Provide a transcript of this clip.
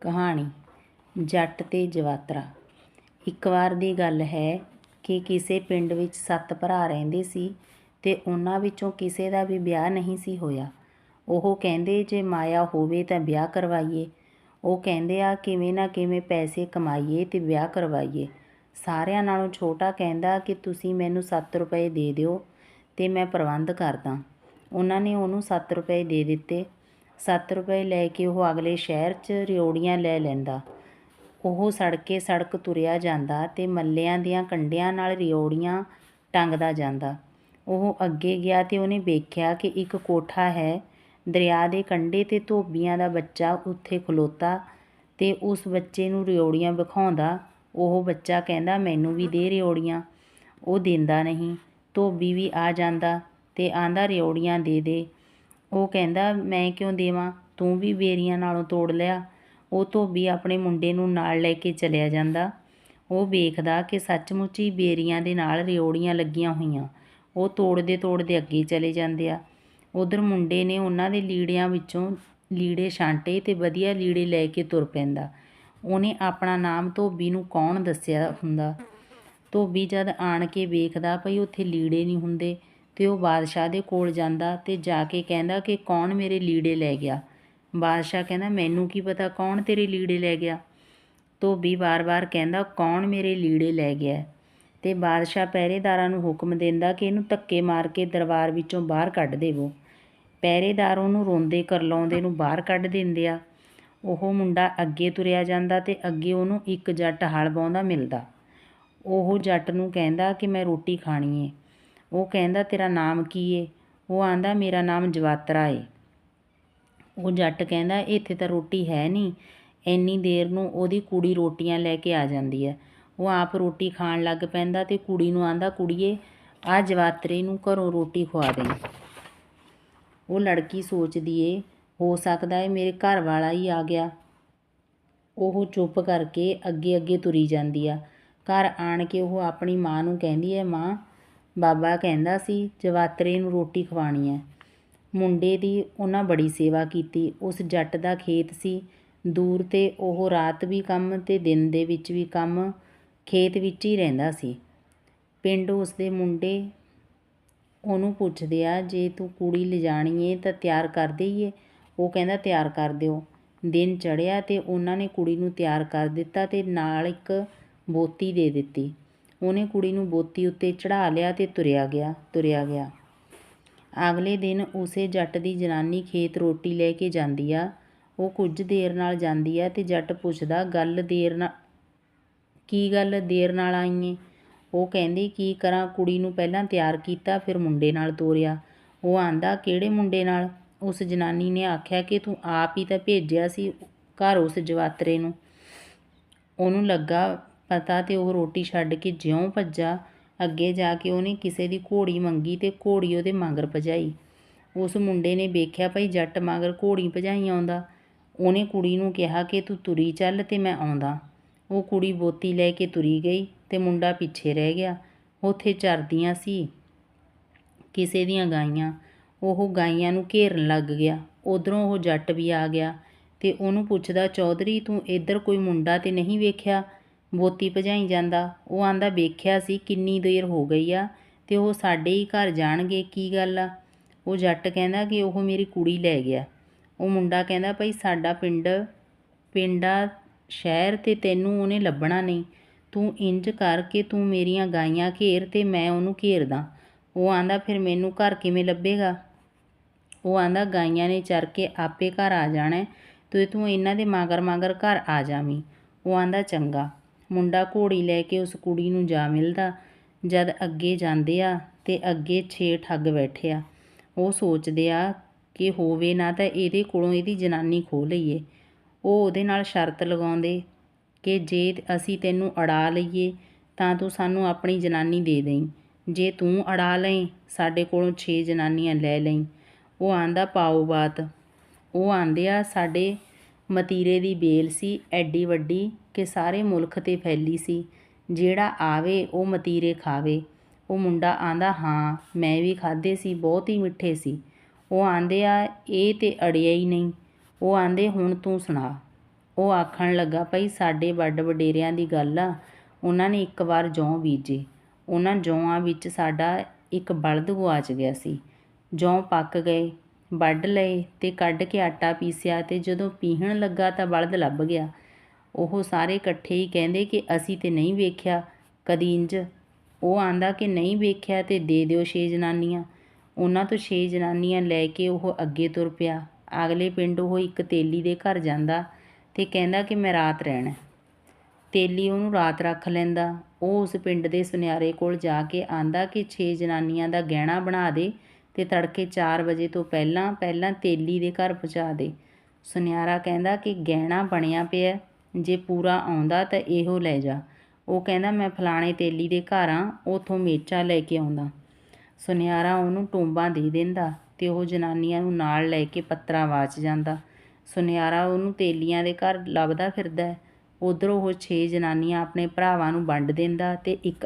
ਕਹਾਣੀ, ਜੱਟ ਤੇ ਜਵਾਤਰਾ। ਇੱਕ ਵਾਰ ਦੀ ਗੱਲ ਹੈ ਕਿ ਕਿਸੇ ਪਿੰਡ ਵਿੱਚ ਸੱਤ ਭਰਾ ਰਹਿੰਦੇ ਸੀ ਤੇ ਉਹਨਾਂ ਵਿੱਚੋਂ ਕਿਸੇ ਦਾ ਵੀ ਵਿਆਹ ਨਹੀਂ ਸੀ ਹੋਇਆ। ਉਹ ਕਹਿੰਦੇ, ਜੇ ਮਾਇਆ ਹੋਵੇ ਤਾਂ ਵਿਆਹ ਕਰਵਾਈਏ। ਉਹ ਕਹਿੰਦੇ, ਆ ਕਿਵੇਂ ਨਾ ਕਿਵੇਂ ਪੈਸੇ ਕਮਾਈਏ ਤੇ ਵਿਆਹ ਕਰਵਾਈਏ। ਸਾਰਿਆਂ ਨਾਲੋਂ ਛੋਟਾ ਕਹਿੰਦਾ ਕਿ ਤੁਸੀਂ ਮੈਨੂੰ 7 ਰੁਪਏ ਦੇ ਦਿਓ ਤੇ ਮੈਂ ਪ੍ਰਬੰਧ ਕਰਦਾ। ਉਹਨਾਂ ਨੇ ਉਹਨੂੰ 7 ਰੁਪਏ ਦੇ ਦਿੱਤੇ। ਸੱਤ ਰੁਪਏ ਲੈ ਕੇ ਉਹ ਅਗਲੇ ਸ਼ਹਿਰ 'ਚ ਰਿਓੜੀਆਂ ਲੈ ਲੈਂਦਾ। ਉਹ ਸੜਕੇ ਸੜਕ ਤੁਰਿਆ ਜਾਂਦਾ ਅਤੇ ਮੱਲਿਆਂ ਦੀਆਂ ਕੰਡਿਆਂ ਨਾਲ ਰਿਓੜੀਆਂ ਟੰਗਦਾ ਜਾਂਦਾ। ਉਹ ਅੱਗੇ ਗਿਆ ਅਤੇ ਉਹਨੇ ਵੇਖਿਆ ਕਿ ਇੱਕ ਕੋਠਾ ਹੈ। ਦਰਿਆ ਦੇ ਕੰਢੇ ਤੇ ਧੋਬੀਆਂ ਦਾ ਬੱਚਾ ਉੱਥੇ ਖਲੋਤਾ ਅਤੇ ਉਸ ਬੱਚੇ ਨੂੰ ਰਿਓੜੀਆਂ ਵਿਖਾਉਂਦਾ। ਉਹ ਬੱਚਾ ਕਹਿੰਦਾ, ਮੈਨੂੰ ਵੀ ਦੇ ਰਿਓੜੀਆਂ। ਉਹ ਦਿੰਦਾ ਨਹੀਂ। ਧੋਬੀ ਵੀ ਆ ਜਾਂਦਾ ਅਤੇ ਆਂਦਾ ਰਿਓੜੀਆਂ ਦੇ ਦੇ। ਉਹ ਕਹਿੰਦਾ, ਮੈਂ ਕਿਉਂ ਦੇਵਾਂ? ਤੂੰ ਵੀ ਬੇਰੀਆਂ ਨਾਲੋਂ ਤੋੜ ਲਿਆ। ਉਹ ਧੋਬੀ ਆਪਣੇ ਮੁੰਡੇ ਨੂੰ ਨਾਲ ਲੈ ਕੇ ਚਲਿਆ ਜਾਂਦਾ। ਉਹ ਵੇਖਦਾ ਕਿ ਸੱਚਮੁੱਚ ਹੀ ਬੇਰੀਆਂ ਦੇ ਨਾਲ ਰਿਓੜੀਆਂ ਲੱਗੀਆਂ ਹੋਈਆਂ। ਉਹ ਤੋੜਦੇ ਤੋੜਦੇ ਅੱਗੇ ਚਲੇ ਜਾਂਦੇ ਆ। ਉਧਰ ਮੁੰਡੇ ਨੇ ਉਹਨਾਂ ਦੇ ਲੀੜਿਆਂ ਵਿੱਚੋਂ ਲੀੜੇ ਛਾਂਟੇ ਤੇ ਵਧੀਆ ਲੀੜੇ ਲੈ ਕੇ ਤੁਰ ਪੈਂਦਾ। ਉਹਨੇ ਆਪਣਾ ਨਾਮ ਧੋਬੀ ਨੂੰ ਕੌਣ ਦੱਸਿਆ ਹੁੰਦਾ? ਧੋਬੀ ਜਦ ਆਣ ਕੇ ਵੇਖਦਾ, ਭਈ ਉੱਥੇ ਲੀੜੇ ਨਹੀਂ ਹੁੰਦੇ। ਤੇ ਉਹ ਬਾਦਸ਼ਾਹ ਦੇ ਕੋਲ ਜਾਂਦਾ ਤੇ ਜਾ ਕੇ ਕਹਿੰਦਾ ਕਿ ਕੌਣ ਮੇਰੇ ਲੀੜੇ ਲੈ ਗਿਆ? ਬਾਦਸ਼ਾਹ ਕਹਿੰਦਾ, ਮੈਨੂੰ ਕੀ ਪਤਾ ਕੌਣ ਤੇਰੇ ਲੀੜੇ ਲੈ ਗਿਆ? ਧੋਬੀ ਵਾਰ-ਵਾਰ ਕਹਿੰਦਾ, ਕੌਣ ਮੇਰੇ ਲੀੜੇ ਲੈ ਗਿਆ? ਤੇ ਬਾਦਸ਼ਾਹ ਪਹਿਰੇਦਾਰਾਂ ਨੂੰ ਹੁਕਮ ਦਿੰਦਾ ਕਿ ਇਹਨੂੰ ਧੱਕੇ ਮਾਰ ਕੇ ਦਰਬਾਰ ਵਿੱਚੋਂ ਬਾਹਰ ਕੱਢ ਦੇਵੋ। ਪਹਿਰੇਦਾਰ ਉਹਨੂੰ ਰੋਂਦੇ, ਕਰਲਾਉਂਦੇ ਨੂੰ ਬਾਹਰ ਕੱਢ ਦਿੰਦੇ ਆ। ਉਹ ਮੁੰਡਾ ਅੱਗੇ ਤੁਰਿਆ ਜਾਂਦਾ ਤੇ ਅੱਗੇ ਉਹਨੂੰ ਇੱਕ ਜੱਟ ਹਲ ਬਾਉਂਦਾ ਮਿਲਦਾ। ਉਹ ਜੱਟ ਨੂੰ ਕਹਿੰਦਾ ਕਿ, ਮੈਂ ਰੋਟੀ ਖਾਣੀ ਏ। ਉਹ ਕਹਿੰਦਾ, ਤੇਰਾ ਨਾਮ ਕੀ ਏ? ਉਹ ਆਂਦਾ, ਮੇਰਾ ਨਾਮ ਜਵਾਤਰਾ ਏ। ਉਹ ਜੱਟ ਕਹਿੰਦਾ, ਇੱਥੇ ਤਾਂ ਰੋਟੀ ਹੈ ਨਹੀਂ। ਇੰਨੀ ਦੇਰ ਨੂੰ ਉਹਦੀ ਕੁੜੀ ਰੋਟੀਆਂ ਲੈ ਕੇ ਆ ਜਾਂਦੀ ਹੈ। ਉਹ ਆਪ ਰੋਟੀ ਖਾਣ ਲੱਗ ਪੈਂਦਾ ਤੇ ਕੁੜੀ ਨੂੰ ਆਂਦਾ, ਕੁੜੀਏ, ਆ ਜਵਾਤਰੇ ਨੂੰ ਘਰੋਂ ਰੋਟੀ ਖਵਾ ਦੇ। ਉਹ ਲੜਕੀ ਸੋਚਦੀ ਏ, ਹੋ ਸਕਦਾ ਹੈ ਮੇਰੇ ਘਰ ਵਾਲਾ ਹੀ ਆ ਗਿਆ। ਉਹ ਚੁੱਪ ਕਰਕੇ ਅੱਗੇ ਅੱਗੇ ਤੁਰੀ ਜਾਂਦੀ ਆ। ਘਰ ਆਣ ਕੇ ਉਹ ਆਪਣੀ ਮਾਂ ਨੂੰ ਕਹਿੰਦੀ ਹੈ, ਮਾਂ ਬਾਬਾ ਕਹਿੰਦਾ ਸੀ, ਜਵਾਤਰੇ ਨੂੰ ਰੋਟੀ ਖਵਾਣੀ ਹੈ। ਮੁੰਡੇ ਦੀ ਉਹਨਾਂ ਬੜੀ ਸੇਵਾ ਕੀਤੀ। ਉਸ ਜੱਟ ਦਾ ਖੇਤ ਸੀ। ਦੂਰ ਤੇ ਉਹ ਰਾਤ ਵੀ ਕੰਮ ਤੇ ਦਿਨ ਦੇ ਵਿੱਚ ਵੀ ਕੰਮ ਖੇਤ ਵਿੱਚ ਹੀ ਰਹਿੰਦਾ ਸੀ। ਪਿੰਡ ਉਸ ਦੇ ਮੁੰਡੇ ਉਹਨੂੰ ਪੁੱਛਦੇ ਆ, ਜੇ ਤੂੰ ਕੁੜੀ ਲਿਜਾਣੀ ਏ ਤਾਂ ਤਿਆਰ ਕਰ ਦੇਈਏ। ਉਹ ਕਹਿੰਦਾ, ਤਿਆਰ ਕਰ ਦਿਓ। ਦਿਨ ਚੜਿਆ ਤੇ ਉਹਨਾਂ ਨੇ ਕੁੜੀ ਨੂੰ ਤਿਆਰ ਕਰ ਦਿੱਤਾ ਤੇ ਨਾਲ ਇੱਕ ਬੋਤੀ ਦੇ ਦਿੱਤੀ। ਉਹਨੇ ਕੁੜੀ ਨੂੰ ਬੋਤੀ ਉੱਤੇ ਚੜ੍ਹਾ ਲਿਆ ਤੇ ਤੁਰਿਆ ਗਿਆ ਤੁਰਿਆ ਗਿਆ। ਅਗਲੇ ਦਿਨ ਉਸੇ ਜੱਟ ਦੀ ਜਨਾਨੀ ਖੇਤ ਰੋਟੀ ਲੈ ਕੇ ਜਾਂਦੀ ਆ। ਉਹ ਕੁਝ ਦੇਰ ਨਾਲ ਜਾਂਦੀ ਆ ਤੇ ਜੱਟ ਪੁੱਛਦਾ, ਗੱਲ ਦੇਰ ਨਾਲ ਕੀ ਗੱਲ ਦੇਰ ਨਾਲ ਆਈਏ ਉਹ ਕਹਿੰਦੀ, ਕੀ ਕਰਾਂ, ਕੁੜੀ ਨੂੰ ਪਹਿਲਾਂ ਤਿਆਰ ਕੀਤਾ, ਫਿਰ ਮੁੰਡੇ ਨਾਲ ਤੋਰਿਆ। ਉਹ ਆਂਦਾ, ਕਿਹੜੇ ਮੁੰਡੇ ਨਾਲ? ਉਸ ਜਨਾਨੀ ਨੇ ਆਖਿਆ ਕਿ ਤੂੰ ਆਪ ਹੀ ਤਾਂ ਭੇਜਿਆ ਸੀ ਘਰ ਉਸ ਜਵਾਤਰੇ ਨੂੰ। ਉਹਨੂੰ ਲੱਗਾ ਪਤਾ ਤੇ ਉਹ ਰੋਟੀ ਛੱਡ ਕੇ ਜਿਉਂ ਭੱਜਾ ਅੱਗੇ ਜਾ ਕੇ ਉਹਨੇ ਕਿਸੇ ਦੀ ਘੋੜੀ ਮੰਗੀ ਤੇ ਘੋੜੀ ਉਹਦੇ ਮਗਰ ਭਜਾਈ। ਉਸ ਮੁੰਡੇ ਨੇ ਵੇਖਿਆ ਭਈ ਜੱਟ ਮਗਰ ਘੋੜੀ ਭਜਾਈ ਆਉਂਦਾ। ਉਹਨੇ ਕੁੜੀ ਨੂੰ ਕਿਹਾ ਕਿ ਤੂੰ ਤੁਰੀ ਚੱਲ ਤੇ ਮੈਂ ਆਉਂਦਾ। ਉਹ ਕੁੜੀ ਬੋਤੀ ਲੈ ਕੇ ਤੁਰੀ ਗਈ ਤੇ ਮੁੰਡਾ ਪਿੱਛੇ ਰਹਿ ਗਿਆ। ਉੱਥੇ ਚਰਦੀਆਂ ਸੀ ਕਿਸੇ ਦੀਆਂ ਗਾਈਆਂ। ਉਹ ਗਾਈਆਂ ਨੂੰ ਘੇਰਨ ਲੱਗ ਗਿਆ। ਉਧਰੋਂ ਉਹ ਜੱਟ ਵੀ ਆ ਗਿਆ ਤੇ ਉਹਨੂੰ ਪੁੱਛਦਾ, ਚੌਧਰੀ, ਤੂੰ ਇੱਧਰ ਕੋਈ ਮੁੰਡਾ ਤੇ ਨਹੀਂ ਵੇਖਿਆ? ਬੋਤੀ ਭਜਾਈ ਜਾਂਦਾ। ਉਹ ਆਂਦਾ, ਵੇਖਿਆ ਸੀ ਕਿੰਨੀ ਦੇਰ ਹੋ ਗਈ ਆ ਤੇ ਉਹ ਸਾਡੇ ਹੀ ਘਰ ਜਾਣਗੇ, ਕੀ ਗੱਲ ਆ? ਉਹ ਜੱਟ ਕਹਿੰਦਾ ਕਿ ਉਹ ਮੇਰੀ ਕੁੜੀ ਲੈ ਗਿਆ। ਉਹ ਮੁੰਡਾ ਕਹਿੰਦਾ, ਭਾਈ ਸਾਡਾ ਪਿੰਡ, ਪਿੰਡਾ ਸ਼ਹਿਰ ਤੇ ਤੈਨੂੰ ਉਹਨੇ ਲੱਭਣਾ ਨਹੀਂ। ਤੂੰ ਇੰਜ ਕਰਕੇ ਤੂੰ ਮੇਰੀਆਂ ਗਾਈਆਂ ਘੇਰ ਤੇ ਮੈਂ ਉਹਨੂੰ ਘੇਰਦਾ ਉਹ ਆਂਦਾ, ਫਿਰ ਮੈਨੂੰ ਘਰ ਕਿਵੇਂ ਲੱਭੇਗਾ? ਉਹ ਆਂਦਾ, ਗਾਈਆਂ ਨੇ ਚਰ ਕੇ ਆਪੇ ਘਰ ਆ ਜਾਣਾ ਤੇ ਤੂੰ ਇਹਨਾਂ ਦੇ ਮਗਰ ਮਗਰ ਘਰ ਆ ਜਾਵੀਂ। ਉਹ ਆਂਦਾ, ਚੰਗਾ। ਮੁੰਡਾ ਘੋੜੀ ਲੈ ਕੇ ਉਸ ਕੁੜੀ ਨੂੰ ਜਾ ਮਿਲਦਾ। ਜਦ ਅੱਗੇ ਜਾਂਦੇ ਆ ਤੇ ਅੱਗੇ ਛੇ ਠੱਗ ਬੈਠੇ ਆ। ਉਹ ਸੋਚਦੇ ਆ ਕਿ ਹੋਵੇ ਨਾ ਤਾਂ ਇਹਦੇ ਕੋਲੋਂ ਇਹਦੀ ਜਨਾਨੀ ਖੋਹ ਲਈਏ। ਉਹ ਉਹਦੇ ਨਾਲ ਸ਼ਰਤ ਲਗਾਉਂਦੇ ਕਿ ਜੇ ਅਸੀਂ ਤੈਨੂੰ ਅੜਾ ਲਈਏ ਤਾਂ ਤੂੰ ਸਾਨੂੰ ਆਪਣੀ ਜਨਾਨੀ ਦੇ ਦੇਈਂ। ਜੇ ਤੂੰ ਅੜਾ ਲਈਂ, ਸਾਡੇ ਕੋਲੋਂ 6 ਜਨਾਨੀਆਂ ਲੈ ਲਈ। ਉਹ ਆਂਦਾ ਪਾਓ ਬਾਤ। ਉਹ ਆਂਦੇ ਆ, ਸਾਡੇ ਮਤੀਰੇ ਦੀ ਬੇਲ ਸੀ, ਐਡੀ ਵੱਡੀ ਕਿ ਸਾਰੇ ਮੁਲਕ ਤੇ ਫੈਲੀ ਸੀ। ਜਿਹੜਾ ਆਵੇ, ਉਹ ਮਤੀਰੇ ਖਾਵੇ। ਉਹ ਮੁੰਡਾ ਆਂਦਾ, ਹਾਂ, ਮੈਂ ਵੀ ਖਾਦੇ ਸੀ, ਬਹੁਤ ਹੀ ਮਿੱਠੇ ਸੀ। ਉਹ ਆਂਦੇ, ਆ, ਇਹ ਤੇ ਅੜਿਆ ਹੀ ਨਹੀਂ। ਉਹ ਆਂਦੇ, ਹੁਣ ਤੂੰ ਸੁਣਾ। ਉਹ ਆਖਣ ਲੱਗਾ, ਭਈ, ਸਾਡੇ ਵੱਡ ਵਡੇਰਿਆਂ ਦੀ ਗੱਲ ਆ, ਉਹਨਾਂ ਨੇ ਇੱਕ ਵਾਰ ਜੌਂ ਬੀਜੇ। ਉਹਨਾਂ ਜੌਆਂ ਵਿੱਚ ਸਾਡਾ ਇੱਕ ਬਲਦ ਗੁਆਚ ਗਿਆ ਸੀ। ਜੌਂ ਪੱਕ ਗਏ। ਵੱਢ ਲਏ ਤੇ ਕੱਢ ਕੇ ਆਟਾ ਪੀਸਿਆ ਤੇ ਜਦੋਂ ਪੀਹਣ ਲੱਗਾ ਤਾਂ ਬਲਦ ਲੱਭ ਗਿਆ। ਉਹ ਸਾਰੇ ਇਕੱਠੇ ਹੀ ਕਹਿੰਦੇ ਕਿ ਅਸੀਂ ਤੇ ਨਹੀਂ ਵੇਖਿਆ। ਕਦੀ ਇੰਜ ਉਹ ਆਂਦਾ ਕਿ ਨਹੀਂ ਵੇਖਿਆ ਤੇ ਦੇ ਦਿਓ ਛੇ ਜਨਾਨੀਆਂ। ਉਹਨਾਂ ਤੋਂ ਛੇ ਜਨਾਨੀਆਂ ਲੈ ਕੇ ਉਹ ਅੱਗੇ ਤੁਰ ਪਿਆ। ਅਗਲੇ ਪਿੰਡ ਉਹ ਇੱਕ ਤੇਲੀ ਦੇ ਘਰ ਜਾਂਦਾ ਤੇ ਕਹਿੰਦਾ ਕਿ ਮੈਂ ਰਾਤ ਰਹਿਣਾ। ਤੇਲੀ ਉਹਨੂੰ ਰਾਤ ਰੱਖ ਲੈਂਦਾ। ਉਹ ਉਸ ਪਿੰਡ ਦੇ ਸੁਨਿਆਰੇ ਕੋਲ ਜਾ ਕੇ ਆਂਦਾ ਕਿ ਛੇ ਜਨਾਨੀਆਂ ਦਾ ਗਹਿਣਾ ਬਣਾ ਦੇ। ਤੇ ਤੜਕੇ 4 ਵਜੇ ਤੋਂ ਪਹਿਲਾਂ ਪਹਿਲਾਂ ਤੇਲੀ ਦੇ ਘਰ ਪਹੁੰਚਾ ਦੇ। ਸੁਨਿਆਰਾ ਕਹਿੰਦਾ ਕਿ ਗਹਿਣਾ ਬਣਿਆ ਪਿਆ, ਜੇ ਪੂਰਾ ਆਉਂਦਾ ਤਾਂ ਇਹੋ ਲੈ ਜਾ। ਉਹ ਕਹਿੰਦਾ, ਮੈਂ ਫਲਾਣੇ ਤੇਲੀ ਦੇ ਘਰ ਆ, ਉਥੋਂ ਮੇਚਾ ਲੈ ਕੇ ਆਉਂਦਾ। ਸੁਨਿਆਰਾ ਉਹਨੂੰ ਟੋਂਬਾਂ ਦੇ ਦਿੰਦਾ ਤੇ ਉਹ ਜਨਾਨੀਆਂ ਨੂੰ ਨਾਲ ਲੈ ਕੇ ਪੱਤਰਾ ਵਾਚ ਜਾਂਦਾ। ਸੁਨਿਆਰਾ ਉਹਨੂੰ ਤੇਲੀਆਂ ਦੇ ਘਰ ਲੱਭਦਾ ਫਿਰਦਾ ਉਧਰੋਂ ਉਹ ਛੇ ਜਨਾਨੀਆਂ ਆਪਣੇ ਭਰਾਵਾਂ ਨੂੰ ਵੰਡ ਦਿੰਦਾ ਤੇ ਇੱਕ